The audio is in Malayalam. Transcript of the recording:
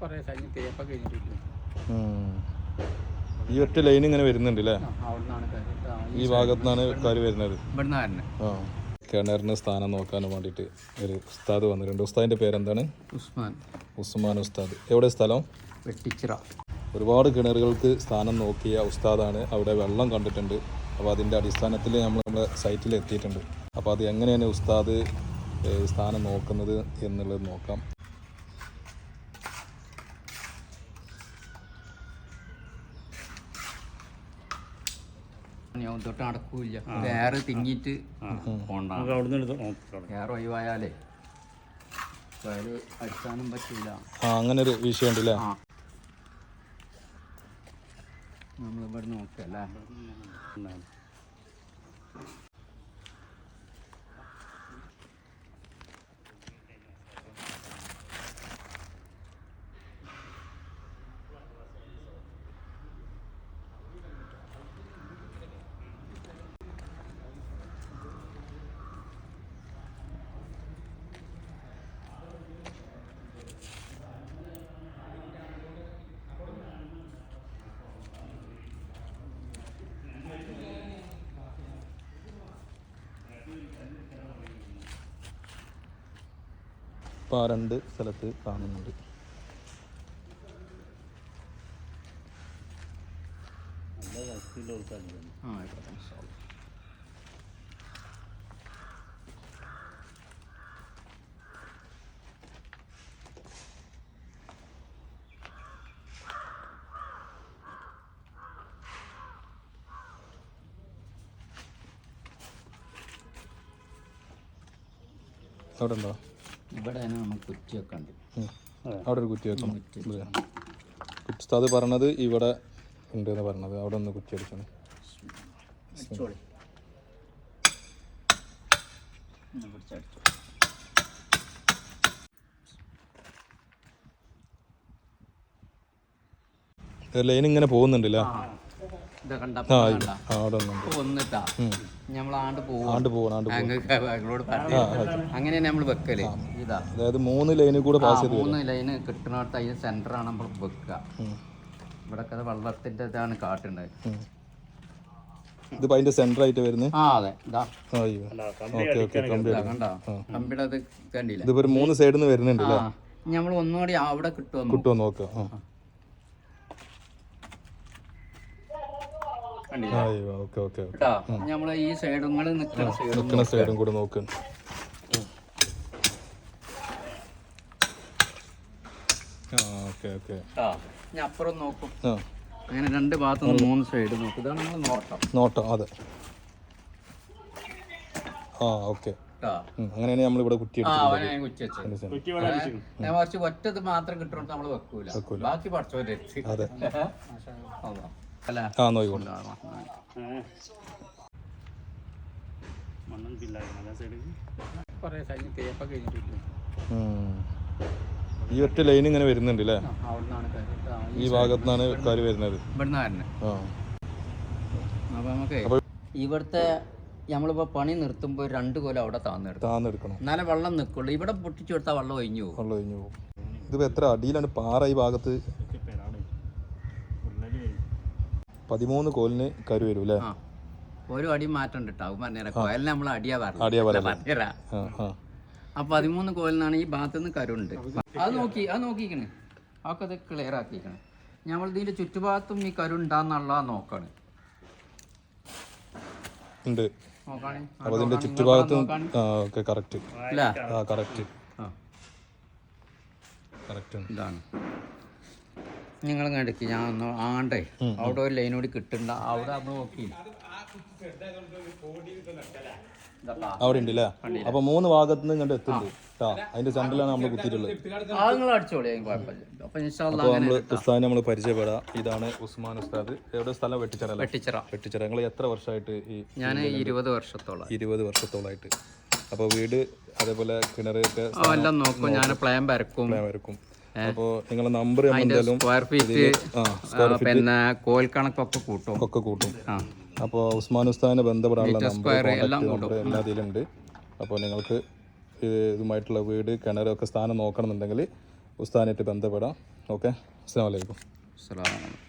കുറേ കഴിഞ്ഞ് തേപ്പം കഴിഞ്ഞിട്ടില്ല ഉം. ഈ ഒറ്റ ലൈൻ ഇങ്ങനെ വരുന്നുണ്ട് അല്ലേ ഈ ഭാഗത്തു നിന്നാണ് കാര് വരുന്നത്. ആ. കിണറിന് സ്ഥാനം നോക്കാൻ വേണ്ടിയിട്ട് ഒരു ഉസ്താദ് വന്നിട്ടുണ്ട്. ഉസ്താദിന്റെ പേരെന്താണ്? ഉസ്മാൻ. ഉസ്മാൻ ഉസ്താദ്. എവിടെ സ്ഥലം? വെട്ടിച്ചിറ. ഒരുപാട് കിണറുകൾക്ക് സ്ഥാനം നോക്കിയ ഉസ്താദാണ് അവിടെ വെള്ളം കണ്ടിട്ടുണ്ട്. അപ്പോൾ അതിന്റെ അടിസ്ഥാനത്തിൽ നമ്മൾ നമ്മുടെ സൈറ്റിൽ എത്തിയിട്ടുണ്ട്. അപ്പോൾ അത് എങ്ങനെയാണ് ഉസ്താദ് സ്ഥാനം നോക്കുന്നത് എന്നുള്ളത് നോക്കാം. ഞാൻ തൊട്ട് നടക്കൂല വേറെ തിങ്ങിയിട്ട് പോണ്ടാണ് അവിടുന്ന് എടുത്ത് നോക്കാം വേറെ ഒഴിവായാലേ. അടിച്ചാനും പറ്റില്ല ആ അങ്ങനെ ഒരു വിഷയം ആ. നമ്മളിവിടെ നോക്കല്ലേ ഇപ്പോൾ ആ രണ്ട് സ്ഥലത്ത് കാണുന്നുണ്ട് ആ ആയിക്കോട്ടെ. അവിടെ ഉണ്ടോ ഇവിടെ നമുക്ക് അവിടെ ഒരു കുറ്റി വെക്കണം? ഉസ്താദ് പറഞ്ഞത് ഇവിടെ ഉണ്ട് എന്ന് പറഞ്ഞത് അവിടെ ഒന്ന് കുറ്റി പിടിച്ചടിച്ചോ ലൈൻ ഇങ്ങനെ പോകുന്നുണ്ടല്ലേ? നമ്മളാണ്ട് ആണ്ട് പോകണം ആണ്ട് പോകണം അങ്ങനെയാണ് നമ്മൾ വെക്കൽ. ഇതാ. അതായത് മൂന്ന് ലൈനിൽ കൂടെ പാസ് ചെയ്ത് മൂന്ന് ലൈന് കിട്ടുന്നിടത്ത് അതിന് സെന്ററാണ് നമ്മൾ വെക്കുക ഇവിടെ ഒക്കെ വെള്ളത്തിന്റെ ഇതാണ് കാട്ടുന്നത് ഇത് അതിന്റെ സെന്റർ ആയിട്ട് വരുന്നത്? ആ അതെ. ഇതാ. അയ്യോ. ഓക്കെ ഓക്കെ കമ്പി കണ്ടോ? കമ്പിയുടെ അത് കണ്ടില്ല? ഇതിപ്പോൾ മൂന്ന് സൈഡിൽ നിന്ന് വരുന്നുണ്ട് നമ്മൾ ഒന്നുകൂടി അവിടെ കിട്ടുമോ കിട്ടുമോ നോക്കാം ആ കണ്ടില്ല അയ്യോ ഓക്കെ ഓക്കെ ഓക്കെ കേട്ടോ ഈ നിൽക്കുന്ന സൈഡും കൂടെ നോക്ക്. ആ ഓക്കെ ഓക്കെ. കേട്ടോ ഞാൻ അപ്പുറം നോക്കും. അങ്ങനെ രണ്ട് ഭാഗത്തും മൂന്ന് സൈഡ് നോക്കും. ഇതാണ് നമ്മൾ നോട്ടം. നോട്ടം അതെ. ആ ഓക്കെ. അങ്ങനെയാണ് നമ്മൾ ഇവിടെ കുറ്റി കുറച്ച് ഒറ്റത് മാത്രം കിട്ടുന്നത് നമ്മൾ വെക്കൂല. ബാക്കി പഠിച്ചവരെ അതെ. ആ. ഈ ഒറ്റ ലൈൻ ഇങ്ങനെ വരുന്നുണ്ട് അല്ലേ ഈ ഭാഗത്തുനിന്നാണ് കാര്യം കാര് വരുന്നത്. ഇവിടുത്തെ നമ്മളിപ്പോ പണി നിർത്തുമ്പോ രണ്ട് കൊല്ലം അവിടെ താന്നെടുക്കണം എന്നാലേ വെള്ളം നിൽക്കുള്ളൂ ഇവിടെ പൊട്ടിച്ചു കൊടുത്താൽ വെള്ളം ഒഴിഞ്ഞു പോകും. വെള്ളം ഒഴിഞ്ഞു പോകും. ഇതിപ്പോൾ എത്ര അടിയിലാണ് പാറ ഈ ഭാഗത്ത് പതിമൂന്ന് കോലിന് കരു വരും അല്ലേ ഒരു അടി മാറ്റം ഉണ്ട് കേട്ടോ പറഞ്ഞുതരാം കോയലിന് നമ്മൾ അടിയാ അടിയാ. പറഞ്ഞുതരാം ആ പതിമൂന്ന് കോലിനാണ് ഈ ഭാഗത്തുനിന്ന് കരുണ്ട് അത് നോക്കി അത് നോക്കിക്കണ്. അതൊക്കെ അത് ക്ലിയർ ആക്കിക്കണ്. നമ്മൾ ഇതിന്റെ ചുറ്റുഭാഗത്തും ഈ കരുണ്ടാന്നുള്ള നോക്കാണ്. ഉണ്ട്. ചുറ്റുഭാഗത്തും കറക്റ്റ് കറക്റ്റ് ഇതാണ്. നിങ്ങൾ കണ്ടിക്ക് ഞാൻ ഒന്ന് ആണ്ടേ. അവിടെ ഒരു ലൈനോട് കൂടി കിട്ടണ്ട. അവിടെ നമ്മൾ നോക്കി. അവിടെ ഉണ്ട് അല്ലേ അപ്പൊ മൂന്ന് ഭാഗത്ത് നിന്ന് ഇങ്ങോട്ട് എത്തുന്നുണ്ട് കേട്ടോ അതിന്റെ സെന്ററിലാണ് നമ്മൾ കുത്തിയിട്ടുള്ളത്. ഉസ്താദിനെ നമ്മൾ പരിചയപ്പെടാം. ഇതാണ് ഉസ്മാൻ ഉസ്താദ്. എവിടെ സ്ഥലം? വെട്ടിച്ചറ വെട്ടിച്ചിറ വെട്ടിച്ചിറ നിങ്ങൾ എത്ര വർഷമായിട്ട് ഈ ഞാൻ ഇരുപത് വർഷത്തോളം ഇരുപത് വർഷത്തോളായിട്ട്. അപ്പോൾ വീട് അതേപോലെ കിണറൊക്കെ എല്ലാം നോക്കും. ഞാൻ പ്ലാൻ വരക്കും. വരക്കും. അപ്പോൾ നിങ്ങളെ നമ്പർ സ്ക്വയർ ഫീറ്റ് പിന്നെ കോൽ കണക്കൊക്കെ കൂട്ടും. ഒക്കെ കൂട്ടും. അപ്പോൾ ഉസ്മാൻ ഉസ്താദിനെ ബന്ധപ്പെടാനുള്ള നമ്പർ എല്ലാം ഇതിലുണ്ട്. അപ്പോൾ നിങ്ങൾക്ക് ഇതുമായിട്ടുള്ള വീട് കിണറൊക്കെ സ്ഥാനം നോക്കണമെന്നുണ്ടെങ്കിൽ ഉസ്താനായിട്ട് ബന്ധപ്പെടാം. ഓക്കെ? അസ്സാം വലൈക്കും അലൈക്കും.